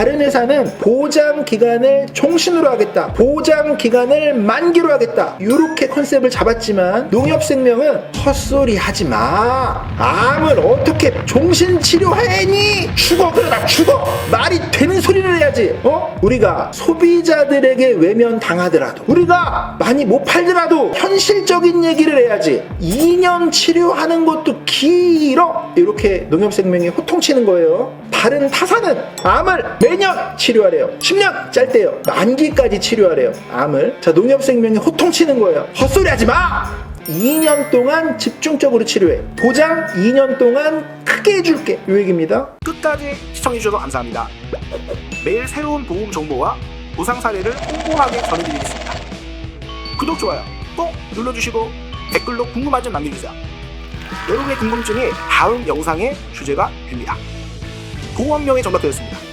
다른 회사는 보장 기간을 종신으로 하겠다. 보장 기간을 만기로 하겠다. 이렇게 컨셉을 잡았지만 농협생명은 헛소리 하지 마. 암을 어떻게 종신 치료하니? 죽어 그러다 죽어. 말이 되는 소리를 해야지. 어? 우리가 소비자들에게 외면 당하더라도 우리가 많이 못 팔더라도 현실적인 얘기를 해야지. 2년 치료하는 것도 길어. 이렇게 농협생명이 호통치는 거예요. 다른 타사는 암을 매년 치료하래요. 10년 짧대요. 만기까지 치료하래요. 암을. 자, 농협생명이 호통치는 거예요. 헛소리 하지 마! 2년 동안 집중적으로 치료해. 보장 2년 동안 크게 해줄게. 요 얘기입니다. 끝까지 시청해주셔서 감사합니다. 매일 새로운 보험 정보와 보상 사례를 꼼꼼하게 전해드리겠습니다. 구독, 좋아요 꼭 눌러주시고 댓글로 궁금한 점 남겨주세요. 여러분의 궁금증이 다음 영상의 주제가 됩니다. 보험명예 정답되었습니다.